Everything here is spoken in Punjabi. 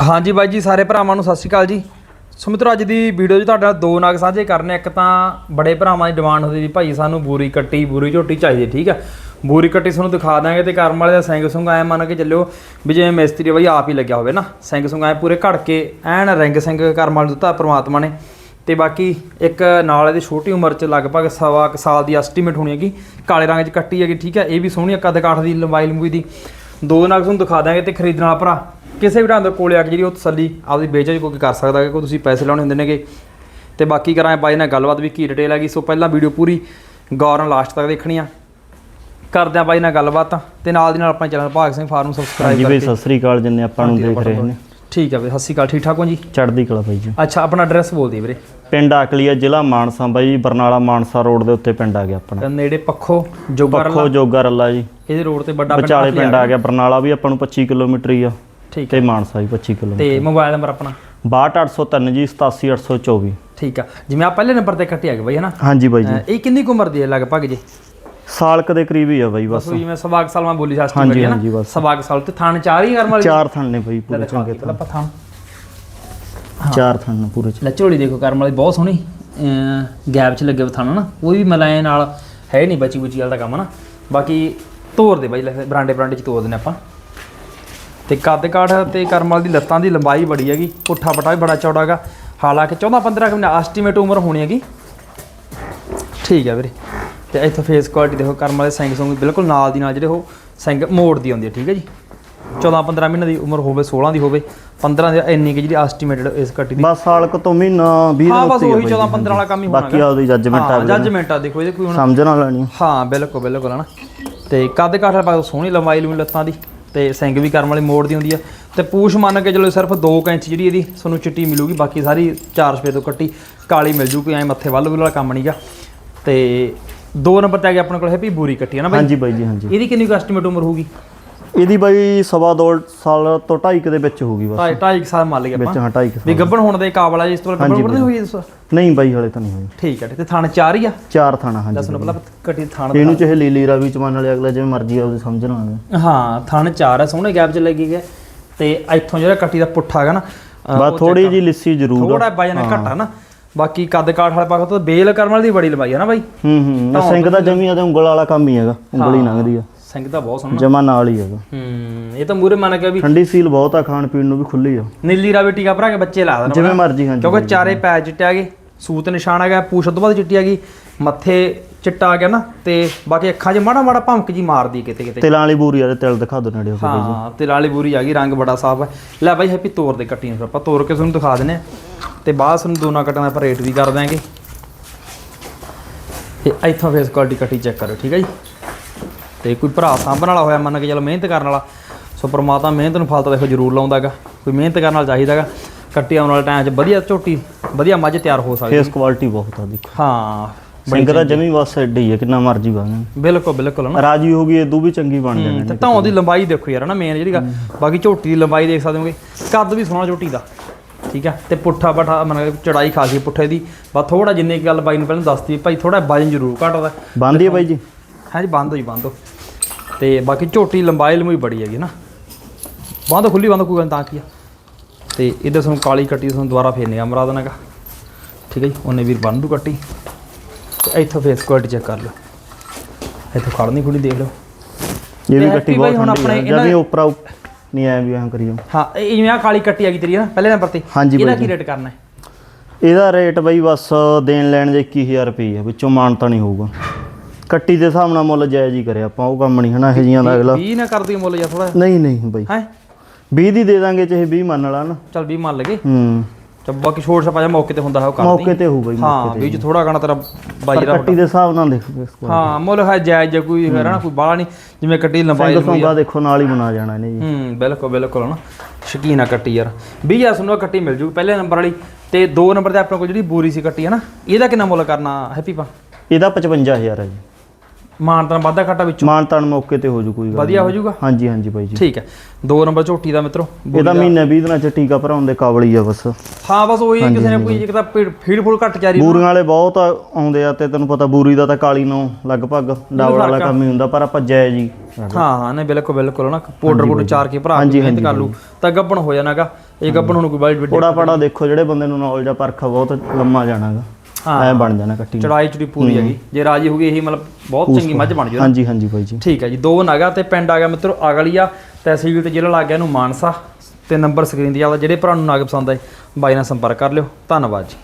ਹਾਂਜੀ ਬਾਈ ਜੀ, ਸਾਰੇ ਭਰਾਵਾਂ ਨੂੰ ਸਤਿ ਸ਼੍ਰੀ ਅਕਾਲ ਜੀ। ਸੋ ਮਿੱਤਰੋ, ਅੱਜ ਦੀ ਵੀਡੀਓ 'ਚ ਤੁਹਾਡੇ ਨਾਲ ਦੋ ਨਾਗ ਸਾਂਝੇ ਕਰਨੇ ਇੱਕ ਤਾਂ ਬੜੇ ਭਰਾਵਾਂ ਦੀ ਡਿਮਾਂਡ ਹੁੰਦੀ ਵੀ ਭਾਈ ਸਾਨੂੰ ਬੂਰੀ ਕੱਟੀ, ਬੂਰੀ ਝੋਟੀ ਚਾਹੀਦੀ ਠੀਕ ਹੈ ਬੂਰੀ ਕੱਟੀ ਤੁਹਾਨੂੰ ਦਿਖਾ ਦਾਂਗੇ ਤੇ ਕਰਮ ਵਾਲੇ ਦਾ ਸਿੰਘ ਸੁੰਗ ਐ ਮੰਨ ਕੇ ਚੱਲਿਓ ਵੀ ਜਿਵੇਂ ਮਿਸਤਰੀ ਬਾਈ ਆਪ ਹੀ ਲੱਗਿਆ ਹੋਵੇ ਨਾ। ਸਿੰਘ ਸੁੰਗ ਐ ਪੂਰੇ ਘੜ ਕੇ ਐਨ ਰਿੰਗ ਸਿੰਘ ਕਰਮ ਵਾਲੇ ਦਿੱਤਾ ਪ੍ਰਮਾਤਮਾ ਨੇ। ਤੇ ਬਾਕੀ ਇੱਕ ਨਾਲ ਇਹਦੀ ਛੋਟੀ ਉਮਰ 'ਚ ਲਗਭਗ ਸਵਾ ਕੁ ਸਾਲ ਦੀ ਐਸਟੀਮੇਟ ਹੋਣੀ ਹੈਗੀ। ਕਾਲੇ ਰੰਗ 'ਚ ਕੱਟੀ ਹੈਗੀ, ਠੀਕ ਹੈ ਇਹ ਵੀ ਸੋਹਣੀ ਕੱਦ ਕਾਠ ਦੀ ਲੰਬਾਈ ਲੰਬੂਈ ਦੀ। ਦੋ ਨਾਗ ਤੁਹਾਨੂੰ ਦਿਖਾ ਦਾਂਗੇ ਤੇ ਖਰੀਦਣ ਵਾਲਾ ਭਰਾ। ਕਿਸੇ ਵੀ ਢੰਗ ਦੇ ਕੋਲੇ ਆ ਕੇ ਜਿਹੜੀ ਉਹ ਤਸੱਲੀ ਆਪਦੀ ਬੇਚਾਈ ਕੋਈ ਕਰ ਸਕਦਾ ਹੈ ਕੋਈ ਤੁਸੀਂ ਪੈਸੇ ਲਾਉਣੇ ਹੁੰਦੇ ਨੇਗੇ। ਤੇ ਬਾਕੀ ਕਰਾਂ ਬਾਈ ਨਾਲ ਗੱਲਬਾਤ ਵੀ ਕੀ ਡਿਟੇਲ ਹੈਗੀ। ਸੋ ਪਹਿਲਾਂ ਵੀਡੀਓ ਪੂਰੀ ਗੌਰ ਨਾਲ ਲਾਸਟ ਤੱਕ ਦੇਖਣੀ ਆ। ਕਰਦੇ ਆ ਬਾਈ ਨਾਲ ਗੱਲਬਾਤ। ਤੇ ਨਾਲ ਦੀ ਨਾਲ ਆਪਣਾ ਚੈਨਲ ਭਾਗ ਸਿੰਘ ਫਾਰਮ ਸਬਸਕ੍ਰਾਈਬ ਹਾਂਜੀ ਬਈ ਕਰਕੇ। ਸਤਿ ਸ੍ਰੀ ਅਕਾਲ ਜਿੰਨੇ ਆਪਾਂ ਨੂੰ ਦੇਖ ਰਹੇ ਨੇ ਠੀਕ ਹੈ ਬਈ ਸਤਿ ਸ਼੍ਰੀ ਅਕਾਲ। ਠੀਕ ਠਾਕ ਹੋ ਜੀ? ਚੜ੍ਹਦੀ ਕਲਾ ਬਾਈ ਜੀ। ਅੱਛਾ ਆਪਣਾ ਐਡਰੈਸ ਬੋਲ ਦਿਓ ਵੀਰੇ। ਪਿੰਡ ਆਕਲੀਆ ਜ਼ਿਲ੍ਹਾ ਮਾਨਸਾ ਬਾਈ ਬਰਨਾਲਾ ਮਾਨਸਾ ਰੋਡ ਦੇ ਉੱਤੇ ਪਿੰਡ ਆ ਗਿਆ ਆਪਣਾ। ਨੇੜੇ ਪੱਖੋ ਜੋਗਰ ਪੱਖੋ ਜੋਗਾ ਰੱਲਾ ਜੀ। ਇਹਦੇ ਰੋਡ ਤੇ ਵੱਡਾ ਵਿਚਾਲੇ ਪਿੰਡ ਆ ਗਿਆ ਬਰਨਾਲਾ ਵੀ ਆਪਾਂ ਨੂੰ 25 ਕਿਲੋਮੀਟਰ ਹੀ ਆ। ਠੀਕ ਤੇ ਮਾਨਸਾ ਵੀ 25 ਕਿਲੋਮੀਟਰ। ਤੇ ਮੋਬਾਈਲ ਨੰਬਰ ਆਪਣਾ? 62803 ਜੀ 87824 ਠੀਕ ਆ। ਜਿਵੇਂ ਆ ਪਹਿਲੇ ਨੰਬਰ ਤੇ ਕੱਟਿਆ ਗਿਆ ਬਈ ਹਨਾ ਹਾਂਜੀ ਬਾਈ ਜੀ। ਇਹ ਕਿੰਨੀ ਕੁ ਉਮਰ ਦੀ ਹੈ ਲਗਭਗ ਜੀ? ਸਾਲ ਕ ਦੇ ਕਰੀਬ ਹੀ ਆ ਬਾਈ ਬਸ। ਜਿਵੇਂ ਸਵਾਗ ਸਾਲ ਮੈਂ ਬੋਲੀ ਸਾਸਤੀ ਹਾਂਜੀ, ਹਾਂਜੀ, ਬਸ। ਸਵਾਗ ਸਾਲ ਤੇ ਥਾਣ ਚਾਰ ਹੀ ਕਰਮ ਵਾਲੀ ਚਾਰ ਥਣ ਨੇ ਬਾਈ ਪੂਰੇ ਚੰਗੇ ਪਹਿਲਾਂ ਆਪਾਂ ਥਾਣ। ਚਾਰ ਥਣ ਨੇ ਪੂਰੇ ਚ। ਲੈ ਝੋਲੀ ਦੇਖੋ ਕਰਮ ਵਾਲੀ ਬਹੁਤ ਸੋਹਣੀ। ਗੈਪ ਚ ਲੱਗੇ ਥਾਣ ਨਾ? ਕੋਈ ਵੀ ਮਲਾਏ ਨਾਲ ਹੈ ਨਹੀਂ ਬਚੀ ਬੁਚੀ ਵਾਲਾ ਕੰਮ ਨਾ? ਬਾਕੀ ਤੋਰ ਦੇ ਬਾਈ ਲੈ ਬਰਾਂਡੇ ਬਰਾਂਡੇ ਚ ਤੋਰ ਦੇਣੇ ਆਪਾਂ। ਤੇ ਕੱਦ ਕਾਠ ਤੇ ਕਰਮ ਵਾਲੀ ਦੀ ਲੱਤਾਂ ਦੀ ਲੰਬਾਈ ਬੜੀ ਹੈਗੀ ਪੁੱਠਾ ਪਟਾ ਵੀ ਬੜਾ ਚੌੜਾ ਹੈਗਾ। ਹਾਲਾਂਕਿ 14 15 ਕਿੰਨਾ ਐਸਟੀਮੇਟ ਉਮਰ ਹੋਣੀ ਹੈਗੀ। ਠੀਕ ਹੈ ਵੀਰੇ। ਤੇ ਇੱਥੋਂ ਫੇਸ ਕੁਆਲਿਟੀ ਦੇਖੋ ਕਰਮ ਵਾਲੇ ਸਿੰਘ ਸੰਗ ਬਿਲਕੁਲ ਨਾਲ ਦੀ ਨਾਲ ਜਿਹੜੇ ਉਹ ਸਿੰਘ ਮੋੜ ਦੀ ਆਉਂਦੀ ਹੈ ਠੀਕ ਹੈ ਜੀ। 14 15 ਮਹੀਨੇ ਦੀ ਉਮਰ ਹੋਵੇ 16 ਦੀ ਹੋਵੇ 15 ਦੀ ਇੰਨੀ ਕਿ ਜਿਹੜੀ ਐਸਟੀਮੇਟਡ ਇਸ ਕੱਟੀ ਦੀ ਬਸ ਸਾਲ ਕ ਤੋਂ ਮਹੀਨਾ 20 ਹਾਂ ਬਸ ਉਹੀ ਬਾਈ 14 ਜੀ। 15 ਵਾਲਾ ਕੰਮ ਹੀ ਹੋਣਾ ਬਾਕੀ ਆਪਦੀ ਜੱਜਮੈਂਟ ਆ ਜੱਜਮੈਂਟ ਆ ਦੇਖੋ ਇਹਦੇ ਕੋਈ ਹੁਣ ਸਮਝਣਾ ਲੈਣੀ। ਹਾਂ ਬਿਲਕੁਲ ਬਿਲਕੁਲ ਹਨਾ ਤੇ ਕੱਦ ਕਾਠ ਵਾਲਾ ਸੋਹਣੀ ਲੰਬਾਈ ਲੂਈ ਲੱਤਾਂ ਦੀ। ਤੇ ਸਿੰਘ ਵੀ ਕਰਮ ਵਾਲੀ ਮੋੜ ਦੀ ਹੁੰਦੀ ਆ। ਤੇ ਪੂਛ ਮੰਨ ਕੇ ਚਲੋ ਸਿਰਫ 2 ਇੰਚ ਜਿਹੜੀ ਇਹਦੀ ਤੁਹਾਨੂੰ ਚਿੱਟੀ ਮਿਲੂਗੀ ਬਾਕੀ ਸਾਰੀ 4 ਸਫੇਦ ਤੋਂ ਕੱਟੀ ਕਾਲੀ ਮਿਲ ਜੂ ਕੋਈ ਐ ਮੱਥੇ ਵੱਲ ਵਾਲਾ ਕੰਮ ਨਹੀਂਗਾ ਤੇ ਦੋ ਨੰਬਰ ਤੇ ਆ ਗਿਆ ਆਪਣੇ ਕੋਲ ਹੈਪੀ ਬੂਰੀ ਕੱਟੀ ਹੈ ਨਾ ਬਾਈ? ਹਾਂਜੀ ਬਾਈ ਜੀ ਹਾਂਜੀ। ਇਹਦੀ ਕਿੰਨੀ ਕੁ ਐਸਟੀਮੇਟ ਉਮਰ ਹੋਊਗੀ? ਇਹਦੀ ਬਾਈ ਸਵਾ ਦੋ ਸਾਲ ਤੋਂ ਢਾਈ ਕੁ ਦੇ ਵਿੱਚ ਹੋਊਗੀ ਬਸ। ਢਾਈ ਢਾਈ ਕੁ ਸਾਲ ਮੰਨ ਲਈਏ ਵਿੱਚ ਆਪਾਂ। ਹਾਂ ਢਾਈ ਕੁ ਵੀ ਸਾਲ। ਗੱਭਣ ਹੋਣ ਦੇ ਕਾਬਲ ਆ ਜੀ ਇਸ ਤੋਂ ਗੱਭਣ ਗੱਭਣ ਹੋਈ ਇਸ ਨਹੀਂ ਬਾਈ ਹਲੇ ਤਾਂ ਨਹੀਂ ਹੋਈ। ਠੀਕ ਹੈ ਤੇ ਥਣ ਚਾਰ ਹੀ ਆ? ਚਾਰ ਥਾਣਾ ਹਾਂਜੀ ਦੱਸਣ ਪਹਿਲਾਂ ਕੱਟੀ ਥਣ ਇਹਨੂੰ ਚਾਹੇ ਲੀਲੀ ਰਾਵੀ ਚ ਮੰਨ ਵਾਲੇ ਅਗਲਾ ਜਿਵੇਂ ਮਰਜ਼ੀ ਆਪਦੇ ਸਮਝਣਾ ਆਵੇ ਹਾਂ ਥਣ ਚਾਰ ਹੈ ਸੋਹਣੇ ਗੈਪ 'ਚ ਲੱਗੀ ਗਏ। ਤੇ ਇੱਥੋਂ ਜਿਹੜਾ ਕੱਟੀ ਦਾ ਪੁੱਠਾ ਹੈਗਾ ਨਾ ਬਸ ਥੋੜੀ ਜੀ ਲਿੱਸੀ ਜ਼ਰੂਰ ਆ। ਥੋੜਾ ਵਜਨ ਘਟਾ ਨਾ। ਬਾਕੀ ਕੱਦ ਕਾਠ ਵਾਲੇ ਪਾਸੇ ਤੋਂ ਬੇਲ ਕਰਨ ਵਾਲੀ ਦੀ ਬੜੀ ਲੰਬਾਈ ਹੈ ਨਾ ਬਾਈ। ਹੂੰ ਹੂੰ। ਸਿੰਘ ਦਾ ਜਮੀ ਆ ਤੇ ਉਂਗਲ ਵਾਲਾ ਕੰਮ ਹੀ ਹੈਗਾ। ਉਂਗਲੀ ਲੰਘਦੀ ਆ। ਸਿੰਘ ਤਾਂ ਬਹੁਤ ਸੋਹਣਾ। ਜਮਾ ਨਾਲ ਹੀ ਹੈਗਾ ਹੂੰ ਇਹ ਤਾਂ ਮੂਰੇ ਮੰਨ ਕੇ ਵੀ ਠੰਡੀ ਸੀਲ ਬਹੁਤ ਆ ਖਾਣ ਪੀਣ ਨੂੰ ਵੀ ਖੁੱਲੀ ਆ। ਨੀਲੀ ਰਾਵੀ ਟੀਕਾ ਭਰਾ ਕੇ ਬੱਚੇ ਲਾ ਦੇਣਾ ਜਿਵੇਂ ਮਰਜ਼ੀ ਹਾਂਜੀ ਕਿਉਂਕਿ ਚਾਰੇ ਪੈ ਚਿੱਟੇ ਆ ਗਏ ਸੂਤ ਨਿਸ਼ਾਨ ਆ ਗਿਆ ਪੂਛ ਤੋਂ ਬਾਅਦ ਚਿੱਟੀ ਆ ਗਈ ਮੱਥੇ ਚਿੱਟਾ ਆ ਗਿਆ ਨਾ ਤੇ ਬਾਕੀ ਅੱਖਾਂ 'ਚ ਮਾੜਾ ਮਾੜਾ ਭਮਕ ਜੀ ਮਾਰਦੀ ਕਿਤੇ ਕਿਤੇ। ਤਿਲਾਂ ਵਾਲੀ ਬੂਰੀ ਵਾਲੇ ਤਿਲ ਦਿਖਾ ਦੋ ਨੇੜੇ ਹੋ ਕੇ ਜੀ ਹਾਂ ਤੇ ਲਾਲੀ ਬੂਰੀ ਆ ਗਈ ਰੰਗ ਬੜਾ ਸਾਫ਼ ਹੈ ਲੈ ਬਾਈ ਹੈਪੀ ਤੋਰ ਦੇ ਕੱਟੀ ਨੂੰ ਫਿਰ ਆਪਾਂ ਤੋਰ ਕੇ ਤੁਹਾਨੂੰ ਦਿਖਾ ਦਿੰਨੇ ਆ ਤੇ ਬਾਅਦ ਤੁਹਾਨੂੰ ਦੋਨਾਂ ਕੱਟਾਂ ਦਾ ਆਪਾਂ ਰੇਟ ਵੀ ਕਰ ਦਾਂਗੇ ਤੇ ਇੱਥੋਂ ਫੇਸ ਕੁਆਲਿਟੀ ਕੱਟੀ ਚੈੱਕ ਕਰੋ ਠੀਕ ਹੈ ਜੀ? ਤੇ ਕੋਈ ਭਰਾ ਸਾਂਭਣ ਵਾਲਾ ਹੋਇਆ ਮੰਨ ਕੇ ਚੱਲ ਮਿਹਨਤ ਕਰਨ ਵਾਲਾ ਸੋ ਪ੍ਰਮਾਤਮਾ ਮਿਹਨਤ ਨੂੰ ਫਲ ਤਾਂ ਦੇਖੋ ਜ਼ਰੂਰ ਲਾਉਂਦਾਗਾ ਕੋਈ ਮਿਹਨਤ ਕਰਨ ਵਾਲਾ ਚਾਹੀਦਾਗਾ ਕੱਟੀ ਆਉਣ ਵਾਲੇ ਟਾਈਮ 'ਚ ਵਧੀਆ ਝੋਟੀ ਵਧੀਆ ਮੱਝ ਤਿਆਰ ਹੋ ਸਕਦੀ ਫੇਸ ਕੁਆਲਿਟੀ ਬਹੁਤ ਆ ਦੇਖੋ ਹਾਂ ਦਾ ਜਮੀ ਬਸ ਐਡੀ ਹੀ ਕਿੰਨਾ ਮਰਜ਼ੀ ਬਣ ਬਿਲਕੁਲ ਬਿਲਕੁਲ ਨਾ। ਰਾਜੀ ਹੋ ਗਈ ਇਦੋਂ ਵੀ ਚੰਗੀ ਬਣ ਜਾਣੀ ਤੇ ਧੌਣ ਦੀ ਲੰਬਾਈ ਦੇਖੋ ਯਾਰ ਨਾ ਮੇਨ ਜਿਹੜੀ ਗੱਲ। ਬਾਕੀ ਝੋਟੀ ਦੀ ਲੰਬਾਈ ਦੇਖ ਸਕਦੇ ਹੋਗੇ ਕੱਦ ਵੀ ਸੋਹਣਾ ਝੋਟੀ ਦਾ ਠੀਕ ਆ ਤੇ ਪੁੱਠਾ ਪਠਾ ਮਨ ਚੜਾਈ ਖਾਸੀ ਪੁੱਠੇ ਦੀ। ਬਸ ਥੋੜਾ ਜਿੰਨੇ ਕੁ ਗੱਲ ਬਾਈ ਨੂੰ ਪਹਿਲਾਂ ਦੱਸਤੀ ਭਾਈ ਥੋੜਾ ਵਜਨ ਜ਼ਰੂਰ ਘਟਦਾ ਬੰਦੀ ਆ ਬਾਈ ਜੀ? ਹਾਂਜੀ ਬੰਦ ਹੋਈ ਬੰਦ ਹੋ। ਤੇ ਬਾਕੀ ਝੋਟੀ ਲੰਬਾਈ ਲੰਬਾਈ ਬੜੀ ਹੈਗੀ ਨਾ। ਬੰਦ ਖੁੱਲੀ ਬੰਦ ਕੋਈ ਗੱਲ ਤਾਂ ਕੀ ਆ। ਤੇ ਇਹਦੇ ਤੁਹਾਨੂੰ ਕਾਲੀ ਕੱਟੀ ਤੁਹਾਨੂੰ ਦੁਬਾਰਾ ਫੇਰਨੇ ਅਮਰਾ ਦੇਣਾਗਾ। ਠੀਕ ਹੈ ਜੀ ਉਹਨੇ ਵੀਰ ਬੰਨ ਦੂ ਕੱਟੀ। ਤੇ ਇੱਥੋਂ ਫੇਸ ਕੁਆਲਿਟੀ ਚੈੱਕ ਕਰ ਲਓ। ਇੱਥੋਂ ਖੜਨੀ ਖੁੱਲੀ ਦੇਖ ਲਓ। ਇਹ ਵੀ ਕੱਟੀ ਬਹੁਤ ਹੁਣ ਠੰਡੀ ਆਪਣੇ ਆ ਇਹਨਾਂ- ਜਮੀ ਉਪਰਾ ਉਪ- ਨਹੀਂ ਐ ਵੀ ਐਂ ਕਰੀਓ ਹਾਂ ਇਹ ਜਿਵੇਂ ਆ ਕਾਲੀ ਕੱਟੀ ਆ ਗਈ ਤੇਰੀ ਨਾ ਪਹਿਲੇ ਨੰਬਰ ਤੇ। ਹਾਂਜੀ ਇਹਦਾ ਕੀ ਰੇਟ ਕਰਨਾ ਹੈ? ਇਹਦਾ ਰੇਟ ਬਈ ਬਸ ਦੇਣ ਲੈਣ ਦੇ 21000 ਰੁਪਏ ਆ। ਵਿੱਚੋਂ ਮਾਨਤਾ ਨਹੀਂ ਹੋਊਗਾ। ਕੱਟੀ ਦੇ ਹਿਸਾਬ ਨਾਲ ਮੁੱਲ ਜਾਇਜ਼ ਹੀ ਕਰਿਆ ਆਪਾਂ ਉਹ ਕੰਮ ਨਹੀਂ ਹਨਾ ਇਹ ਜੀਆਂ ਦਾ ਅਗਲਾ। 20 ਨਾ ਕਰਦੀ ਮੁੱਲ ਜਾਂ ਥੋੜਾ ਨਹੀਂ ਨਹੀਂ ਬਈ। ਹੈ? 20 ਦੀ ਦੇ ਦਾਂਗੇ ਚਾਹੇ 20 ਮੰਨ ਲਾ ਨਾ। ਚਲ 20 ਮੰਨ ਲਗੇ ਹੂੰ। ਚਲ ਬਾਕੀ ਛੋਟ ਛਪਾ ਜਾ ਮੌਕੇ ਤੇ ਹੁੰਦਾ ਹੈ ਉਹ ਕਰ ਮੌਕੇ ਤੇ ਹੋਊ ਬਈ ਹਾਂ ਵੀ ਥੋੜਾ ਗਾਣਾ ਤੇਰਾ ਬਾਈ ਦਾ ਕੱਟੀ ਦੇ ਹਿਸਾਬ ਨਾਲ ਦੇਖੋ ਹਾਂ ਮੁੱਲ ਹੈ ਜਾਇਜ਼ ਜੇ ਕੋਈ ਹੈ ਨਾ ਕੋਈ ਬਾਲਾ ਨਹੀਂ। ਜਿਵੇਂ ਕੱਟੀ ਲੰਬਾਈ ਸਿੰਘ ਸੌਂਗਾ ਦੇਖੋ ਨਾਲ ਹੀ ਬਣਾ ਜਾਣਾ ਇਹਨੇ ਜੀ। ਹੂੰ ਬਿਲਕੁਲ ਬਿਲਕੁਲ ਨਾ। ਸ਼ਕੀਨਾ ਕੱਟੀ ਯਾਰ। 20000 ਸੁਣੋ ਕੱਟੀ ਮਿਲ ਜੂ ਪਹਿਲੇ ਨੰਬਰ ਵਾਲੀ ਤੇ ਦੋ ਨੰਬਰ ਤੇ ਆਪਣੇ ਕੋਲ ਜਿਹੜੀ ਬੂਰੀ ਸੀ ਕੱਟੀ ਹੈ ਨਾ? ਇਹਦਾ ਕਿੰਨਾ ਮੁੱਲ ਕਰਨਾ ਹੈਪੀ ਪਾ ਇਹਦਾ 55000 ਹੈ ਜੀ। ਮਾਨਤਨ ਵਾਧਾ ਘਾਟਾ ਵਿੱਚੋਂ? ਮਾਨ ਤਾਨ ਮੌਕੇ ਤੇ ਹੋ ਜੂ ਕੋਈ ਗੱਲ ਵਧੀਆ ਹੋ ਜਾਊਗਾ ਹਾਂਜੀ ਹਾਂਜੀ ਬਾਈ ਜੀ। ਠੀਕ ਹੈ। ਦੋ ਨੰਬਰ ਝੋਟੀ ਦਾ ਮਿੱਤਰੋ ਇਹਦਾ ਮਹੀਨੇ 20 ਦਿਨਾਂ ਚ ਟੀਕਾ ਭਰਾਉਣ ਦੇ ਕਾਬਲੀ ਆ ਬਸ। ਹਾਂ ਬਸ ਉਹੀ ਕਿਸੇ ਨੇ ਕੋਈ ਇੱਕ ਤਾਂ ਫੀਡ ਫੁੱਲ ਘੱਟ ਚਾਰੀ ਬੂਰੀਆਂ ਵਾਲੇ ਬਹੁਤ ਆਉਂਦੇ ਆ ਤੇ ਤੈਨੂੰ ਪਤਾ ਬੂਰੀ ਦਾ ਤਾਂ ਕਾਲੀ ਨੂੰ ਲਗਭਗ ਡਾਵਲ ਵਾਲਾ ਕੰਮ ਹੀ ਹੁੰਦਾ ਪਰ ਆਪਾਂ ਜੈ ਜੀ। ਹਾਂ ਹਾਂ ਨਹੀਂ ਬਿਲਕੁਲ ਬਿਲਕੁਲ ਨਾ। ਪਾਊਡਰ ਪਾਊਡਰ ਚਾਰ ਕੇ ਭਰਾ ਕੇ ਮਿਹਨਤ ਕਰ ਲੂ ਤਾਂ ਗੱਬਣ ਹੋ ਜਾਣਾਗਾ। ਇਹ ਗੱਬਣ ਹੁਣ ਕੋਈ ਬਾਈ ਕੋੜਾ ਪਾੜਾ ਦੇਖੋ ਜਿਹੜੇ ਬੰਦੇ ਨੂੰ ਨੌਲੇਜ ਆ ਪਰਖਾ ਬਹੁਤ ਲੰਮਾ ਜਾਣਾਗਾ। ਹਾਂ। ਐ ਬਣ ਜਾਣਾ ਕੱਟੀ ਚੜਾਈ ਚੜੀ ਪੂਰੀ ਹੈਗੀ। ਜੇ ਰਾਜੀ ਹੋ ਗਈ ਇਹੀ ਮਤਲਬ ਬਹੁਤ ਚੰਗੀ ਮੱਝ ਬਣ ਜੂ ਹਾਂਜੀ ਹਾਂਜੀ ਬਾਈ ਜੀ। ਠੀਕ ਹੈ ਜੀ ਦੋ ਨਗਾ ਤੇ ਪਿੰਡ ਆ ਗਿਆ ਮਿੱਤਰੋ ਅਗਲੀਆ ਤਹਿਸੀਲ ਤੇ ਜ਼ਿਲ੍ਹਾ ਲੱਗ ਗਿਆ ਇਹਨੂੰ ਮਾਨਸਾ। ਤੇ ਨੰਬਰ ਸਕਰੀਨ ਤੇ ਆਦਾ ਜਿਹੜੇ ਭਰਾ ਨੂੰ ਨਗ ਪਸੰਦ ਆਏ ਬਾਈ ਨਾਲ ਸੰਪਰਕ ਕਰ ਲਿਓ। ਧੰਨਵਾਦ ਜੀ।